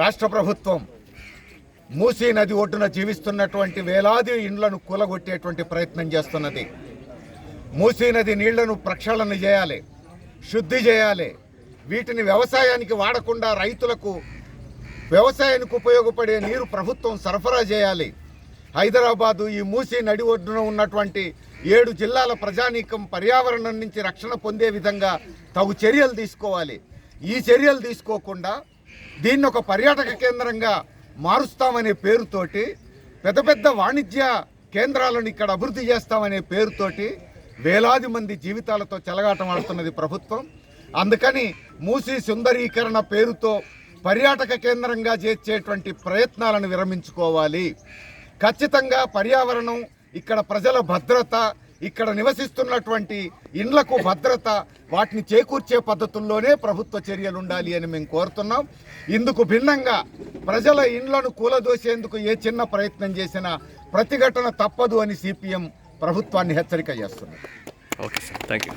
రాష్ట్ర ప్రభుత్వం మూసీ నది ఒడ్డున జీవిస్తున్నటువంటి వేలాది ఇండ్లను కూలగొట్టేటువంటి ప్రయత్నం చేస్తున్నది. మూసీ నది నీళ్ళను ప్రక్షాళన చేయాలి శుద్ధి చేయాలి. వీటిని వ్యవసాయానికి వాడకుండా రైతులకు వ్యవసాయానికి ఉపయోగపడే నీరు ప్రభుత్వం సరఫరా చేయాలి. హైదరాబాదు ఈ మూసీ నడి ఒడ్డున ఉన్నటువంటి ఏడు జిల్లాల ప్రజానీకం పర్యావరణం నుంచి రక్షణ పొందే విధంగా తగు చర్యలు తీసుకోవాలి. ఈ చర్యలు తీసుకోకుండా దీన్ని ఒక పర్యాటక కేంద్రంగా మారుస్తామనే పేరుతోటి పెద్ద పెద్ద వాణిజ్య కేంద్రాలను ఇక్కడ అభివృద్ధి చేస్తామనే పేరుతోటి వేలాది మంది జీవితాలతో చెలగాటం ఆడుతున్నది ప్రభుత్వం. అందుకని మూసి సుందరీకరణ పేరుతో పర్యాటక కేంద్రంగా చేర్చేటువంటి ప్రయత్నాలను విరమించుకోవాలి. ఖచ్చితంగా పర్యావరణం ఇక్కడ ప్రజల భద్రత ఇక్కడ నివసిస్తున్నటువంటి ఇండ్లకు భద్రత వాటిని చేకూర్చే పద్ధతుల్లోనే ప్రభుత్వ చర్యలు ఉండాలి అని మేము కోరుతున్నాం. ఇందుకు భిన్నంగా ప్రజల ఇండ్లను కూలదోసేందుకు ఏ చిన్న ప్రయత్నం చేసినా ప్రతిఘటన తప్పదు అని సిపిఎం ప్రభుత్వాన్ని హెచ్చరిక చేస్తున్నారు. Okay sir thank you